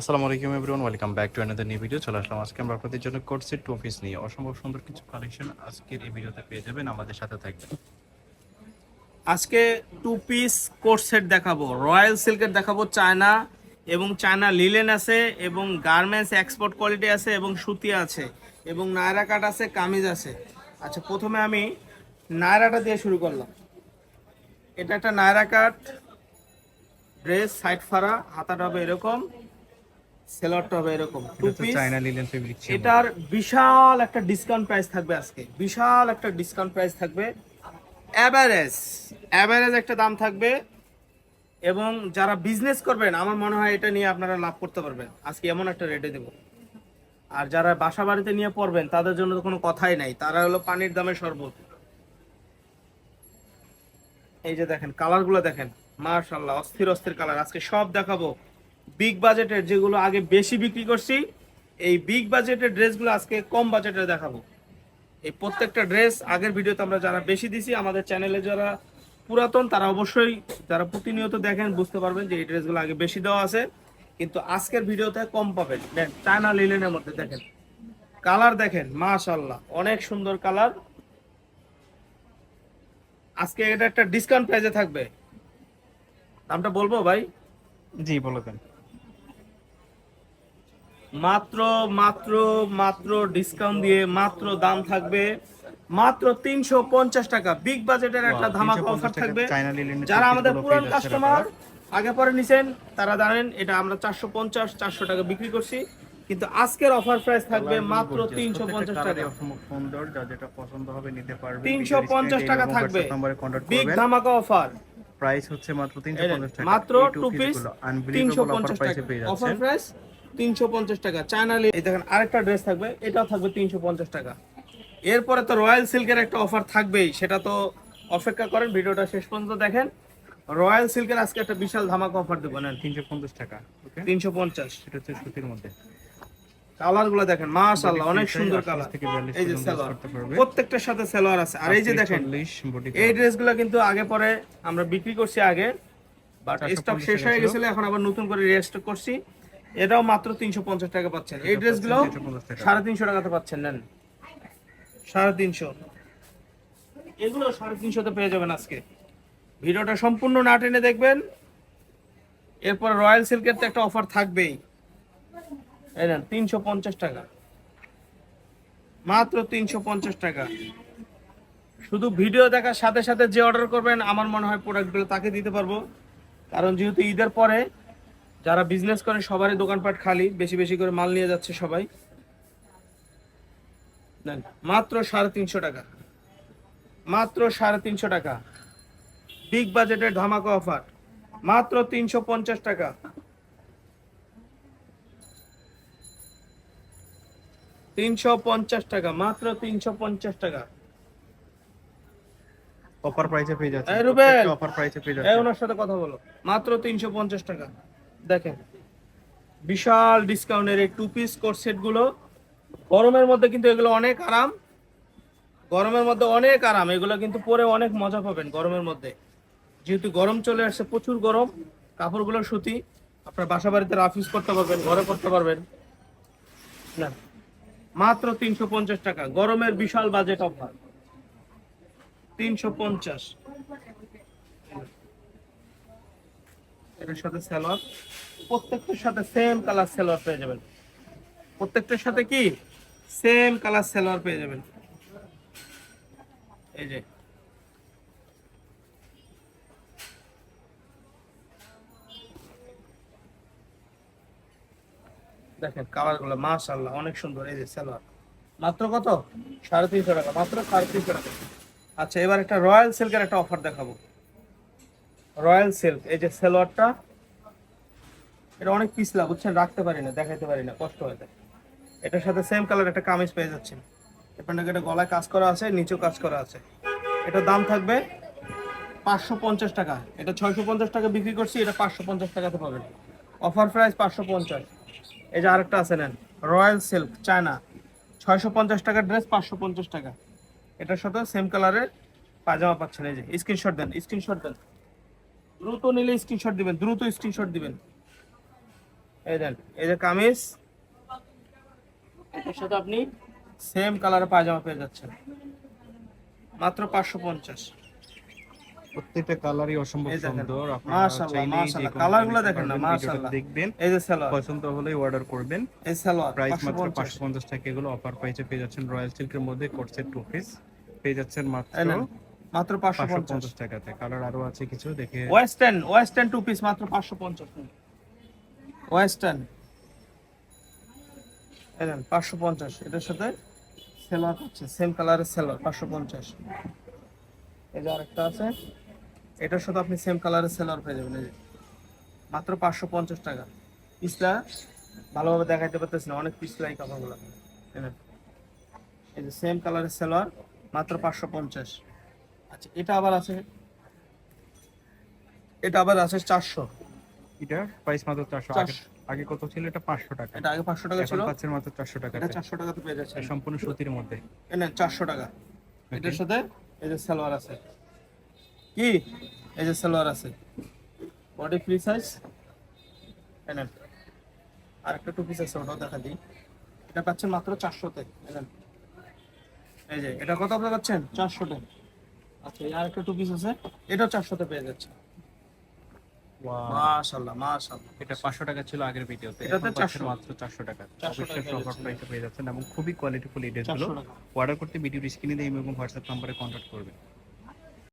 আসসালামু আলাইকুম everyone, welcome back to another new video চলে আসলাম আজকে আমরা আপনাদের জন্য কোর্সের টু পিস নিয়ে। অসম্ভব সুন্দর কিছু কালেকশন আজকের এই ভিডিওতে পেয়ে যাবেন, আমাদের সাথে থাকবেন। আজকে টু পিস কোট সেট দেখাবো। রয়্যাল সিল্কের দেখাবো চায়না এবং চায়না লিলেন আছে এবং গার্মেন্টস এক্সপোর্ট কোয়ালিটি আছে এবং সুতি আছে এবং নায়রা কাট আছে, কামিজ আছে। আচ্ছা প্রথমে আমি নায়রাটা দিয়ে শুরু করলাম। এটা একটা নায়রা কাট ড্রেস সাইড ফারা হাতাটা হবে এরকম। সেলরটা হবে এরকম two piece China linen fabric এটার বিশাল একটা ডিসকাউন্ট প্রাইস থাকবে আজকে। বিশাল একটা ডিসকাউন্ট প্রাইস থাকবে। অ্যাভারেজ অ্যাভারেজ একটা দাম থাকবে। এবং যারা বিজনেস করবেন আমার মনে হয় এটা নিয়ে আপনারা লাভ করতে পারবেন। আজকে এমন একটা রেটে দেব। আর যারা বাসা বাড়িতে নিয়ে পড়বেন তাদের জন্য তো কোনো কথাই নাই। তারা হলো পানির দামে শরবত। এই যে দেখেন কালারগুলো দেখেন। মার্শাল্লাহ অস্থির অস্থির কালার আজকে সব দেখাবো। বিগ বাজেটের যেগুলো আগে বেশি বিক্রি করছি, এই বিগ বাজেটের ড্রেসগুলো আজকে কম বাজেটে দেখাবো। এই প্রত্যেকটা ড্রেস আগের ভিডিওতে আমরা যারা বেশি দিছি, আমাদের চ্যানেলে যারা পুরাতন, তারা অবশ্যই, যারা প্রতিনিয়ত দেখেন, বুঝতে পারবেন যে এই ড্রেসগুলো আগে বেশি দেওয়া আছে। কিন্তু আজকের ভিডিওতে কম পাবেন। দেখ, চায়না লিলেনের মধ্যে দেখেন। কালার দেখেন মাশাল্লাহ অনেক সুন্দর কালার। আজকে এটা একটা ডিসকাউন্ট প্রাইসে থাকবে। দামটা বলব ভাই? জি, বলে দেন। মাত্র মাত্র মাত্র ডিসকাউন্ট দিয়ে মাত্র দাম থাকবে মাত্র তিনশো পঞ্চাশ টাকা। বিগ বাজেটের একটা ধামাকা অফার থাকবে। যারা আমাদের পুরান কাস্টমার আগে পরে নিছেন তারা জানেন এটা আমরা চারশো পঞ্চাশ চারশো টাকা বিক্রি করছি। কিন্তু আজকের অফার প্রাইস থাকবে মাত্র তিনশো পঞ্চাশ টাকা। সুন্দর যা যেটা পছন্দ হবে নিতে পারবেন তিনশো পঞ্চাশ টাকা থাকবে। বিগ ধামাকা অফার প্রাইস হচ্ছে মাত্র 350 টাকা। মাত্র টু পিস তিনশো পঞ্চাশ টাকা। অফার প্রাইস তিনশো পঞ্চাশ টাকা। চায়না দেখেন আরেকটা ড্রেস থাকবে এটাও থাকবে তিনশো পঞ্চাশ টাকা। এরপরে তো রয়্যাল সিল্কের একটা অফার থাকবেই সেটা তো অপেক্ষা করেন ভিডিওটা শেষ পর্যন্ত দেখেন। রয়্যাল সিল্কের আজকে একটা বিশাল ধামাকা অফার দেবো। নেন 350 টাকা ওকে? তিনশো পঞ্চাশ। সেটা হচ্ছে সুতির মধ্যে। কালারগুলো দেখেন মাশাআল্লাহ অনেক সুন্দর কালার 38 থেকে 42 এই যে সালোয়ার। প্রত্যেকটার সাথে সালোয়ার আছে। আর এই যে দেখেন 40 এই। ড্রেসগুলো কিন্তু আগে পরে আমরা বিক্রি করছি আগে বাট স্টক শেষ হয়ে গেছিল এখন আবার নতুন করে রিস্টক করছি। এটাও মাত্র তিনশো পঞ্চাশ টাকা পাচ্ছেন। এই ড্রেসগুলো পাচ্ছেন 350 টাকা। সাড়ে তিনশো টাকাতে পাচ্ছেন নেন। সাড়ে তিনশো। এগুলো সাড়ে তিনশোতে পেয়ে যাবেন আজকে। ভিডিওটা সম্পূর্ণ না টেনে দেখবেন। এরপর রয়্যাল সিল্কের তো একটা অফার থাকবেই। এই নেন তিনশো পঞ্চাশ টাকা। মাত্র তিনশো পঞ্চাশ টাকা। শুধু ভিডিও দেখার সাথে সাথে যে অর্ডার করবেন আমার মনে হয় প্রোডাক্টগুলো তাকে দিতে পারব। কারণ যেহেতু ঈদের পরে যারা বিজনেস করে সবারই দোকানপাট খালি বেশি বেশি করে মাল নিয়ে যাচ্ছে সবাই। নেন, মাত্র সাড়ে তিনশো টাকা। মাত্র সাড়ে তিনশো টাকা। বিগ বাজেটের ধামাকা অফার মাত্র তিনশো পঞ্চাশ টাকা। তিনশো পঞ্চাশ টাকা মাত্র তিনশো পঞ্চাশ টাকা। অফার প্রাইসে পেয়ে যাচ্ছে। অফার প্রাইসে পেয়ে যাচ্ছে ওনার সাথে কথা বলো। মাত্র তিনশো পঞ্চাশ টাকা। দেখেন। বিশাল ডিসকাউন্টের এই টু পিস কোট সেটগুলো গরমের মধ্যে কিন্তু এগুলো অনেক আরাম। গরমের মধ্যে অনেক আরাম। এগুলো কিন্তু পরে অনেক মজা পাবেন গরমের মধ্যে। যেহেতু গরম চলে আসছে, প্রচুর গরম। কাপড়গুলো সুতি। আপনার বাসা বাড়িতে রাফিস করতে পারবেন, ঘরে করতে পারবেন। না। মাত্র তিনশো পঞ্চাশ টাকা। গরমের বিশাল বাজেট অফার তিনশো পঞ্চাশ। এটার সাথে সালোয়ার প্রত্যেকটার সাথে সেম কালার সালোয়ার প্রত্যেকটার সাথে কি? সেম কালার সালোয়ার পেয়ে যাবেন। এই যে। দেখেন কালারগুলো মাশাল্লাহ অনেক সুন্দর। এই যে সালোয়ার মাত্র কত? সাড়ে তিনশো টাকা, মাত্র সাড়ে তিনশো টাকা। আচ্ছা এবার একটা রয়্যাল সিল্কের একটা অফার দেখাবো। রয়্যাল সিল্ক এই যে সেলোয়ারটা, এটা অনেক পিছলা, বুঝছেন? রাখতে পারি না, দেখাইতে পারি না, কষ্ট হয়ে যায় এটার সাথে সেম কালার একটা কামিজ পেয়ে যাচ্ছেন। এখানটাকে এটা গলায় কাজ করা আছে, নিচেও কাজ করা আছে। এটার দাম থাকবে পাঁচশো পঞ্চাশ টাকা। এটা ছয়শো পঞ্চাশ টাকা বিক্রি করছি, এটা পাঁচশো পঞ্চাশ টাকাতে পাবেন। অফার প্রাইস পাঁচশো পঞ্চাশ। এই যে আরেকটা আছে, নেন, রয়্যাল সিল্ক চায়না। ছয়শো পঞ্চাশ টাকার ড্রেস পাঁচশো পঞ্চাশ টাকা। এটার সাথে সেম কালারের পাজামা পাচ্ছেন, এই যে স্ক্রিনশট দেন স্ক্রিনশট দেন। দ্রুত নিলে স্ক্রিনশট দিবেন দ্রুত স্ক্রিনশট দিবেন। এই দেন এই যে কামিজ এটার সাথে আপনি সেম কালারের পায়জামা পেয়ে যাচ্ছেন। মাত্র পাঁচশো পঞ্চাশ। প্রত্যেকটা কালারই অসম্ভব। সুন্দর। আপনারা মাশাআল্লাহ, কালারগুলো দেখেন না, মাশাআল্লাহ। দেখবেন এই যে সালোয়ার। পছন্দ হলেই অর্ডার করবেন। এই সালোয়ার প্রাইস মাত্র পঞ্চাশ। পাঁচশো পঞ্চাশ টাকা এগুলো অফার প্রাইসে পেয়ে যাচ্ছেন রয়্যাল সিল্কের মধ্যে কোর্সের টু পিস পেয়ে যাচ্ছেন মাত্র মাত্র পাঁচশো পাঁচশো পঞ্চাশ পঞ্চাশ টাকাতে। কালার আরও আছে কিছু দেখে ওয়েস্টার্ন ওয়েস্টার্ন টু পিস মাত্র পাঁচশো পঞ্চাশ ওয়েস্টার্ন এলেন পাঁচশো পঞ্চাশ। এটার সাথে সেলোয়ার হচ্ছে সেম কালারের পাঁচশো পঞ্চাশ। এই যে আরেকটা আছে এটার সাথে আপনি সেম কালারের সেলোয়ার পেয়ে যাবেন এই যে। মাত্র পাঁচশো পঞ্চাশ টাকা। পিসটা ভালোভাবে দেখাইতে পারতেছি না অনেক পিসলাই কাপড়গুলো এই যে সেম কালারের সেলোয়ার মাত্র পাঁচশো পঞ্চাশ। আচ্ছা এটা আবার আছে। এটা আবার আছে চারশো। এটা প্রাইস মাত্র চারশো। আগে 400 আগে কত ছিল? এটা পাঁচশো টাকা। এটা আগে পাঁচশো টাকা ছিল। পাচ্ছেন মাত্র চারশো টাকা। এটা চারশো টাকাতে পেয়ে যাচ্ছে সম্পূর্ণ সুতির মধ্যে। নেন চারশো টাকা। এটার সাথে এই যে সালোয়ার আছে। কি? এই যে সালোয়ার আছে। বডি ফ্রি সাইজ নেন। আর একটা টু পিস আছে ওটাও দেখা দিই। এটা পাচ্ছেন মাত্র চারশোতে। নেন। এই যে এটা কত আপনি পাচ্ছেন? চারশোতে। আচ্ছা আর একটা টু পিস আছে। এটাও চারশোতে পেয়ে যাচ্ছে। এটা টাকা ছিল আগের ভিডিওতে। এটাতে 400 মাত্র চারশো টাকা। 400 অবশ্যই টাকা প্রাইসে পেয়ে যাচ্ছেন এবং খুবই কোয়ালিটিফুল এই ড্রেসগুলো অর্ডার করতে ভিডিও স্ক্রিনে দিয়ে এবং হোয়াটসঅ্যাপ নাম্বারে কন্ট্যাক্ট করবেন।